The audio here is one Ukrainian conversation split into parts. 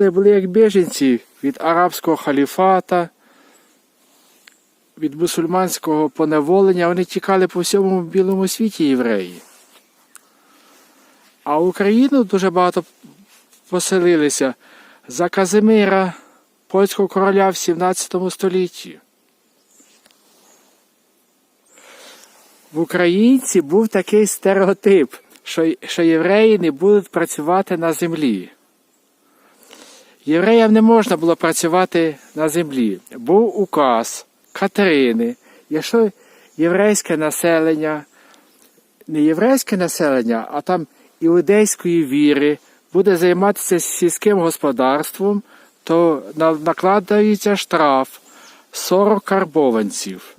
були як біженці від арабського халіфата, від мусульманського поневолення, вони тікали по всьому білому світі євреї. А Україну дуже багато поселилися за Казимира, польського короля в 17 столітті. В українці був такий стереотип, що євреї не будуть працювати на землі. Євреям не можна було працювати на землі. Був указ Катерини, якщо єврейське населення, не єврейське населення, а там іудейської віри буде займатися сільським господарством, то накладається штраф 40 карбованців.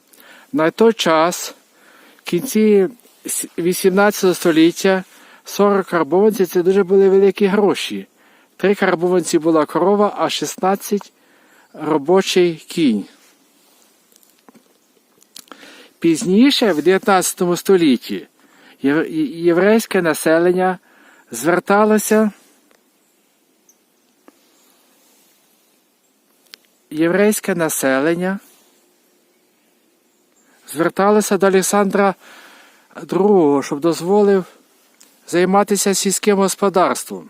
На той час, в кінці с- 18 століття, 40 карбованців це дуже були великі гроші. Три карбованці була корова, а 16 робочий кінь. Пізніше, в 19 столітті, єврейське населення зверталося єврейське населення зверталося до Олександра II, щоб дозволив займатися сільським господарством.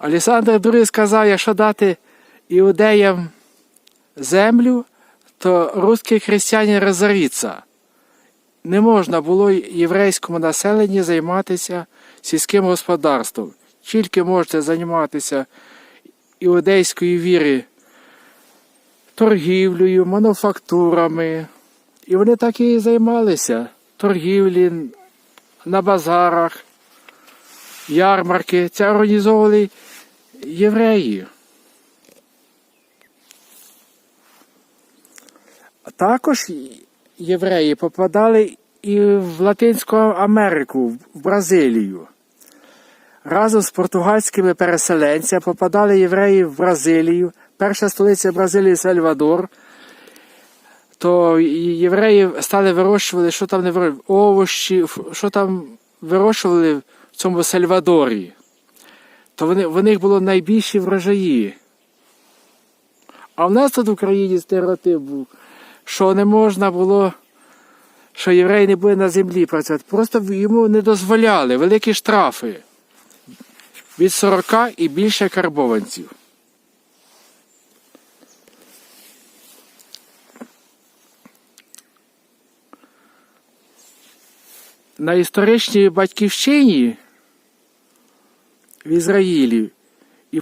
Олександр II сказав, якщо дати іудеям землю, то русський християнин розориться. Не можна було єврейському населенню займатися сільським господарством. Тільки можете займатися іудейською віри торгівлею, мануфактурами. І вони так і займалися. Торгівлі на базарах, ярмарки. Це організовували євреї. Також євреї попадали і в Латинську Америку, в Бразилію. Разом з португальськими переселенцями попадали євреї в Бразилію. Перша столиця Бразилії Сальвадор. То євреї стали вирощувати, що там не вирощували, овощі, що там вирощували цьому Сальвадорі. То вони, в них було найбільші врожаї. А в нас тут в Україні стереотип був, що не можна було, що єврей не буде на землі працювати. Просто йому не дозволяли великі штрафи від 40 і більше карбованців. На історичній батьківщині в Ізраїлі и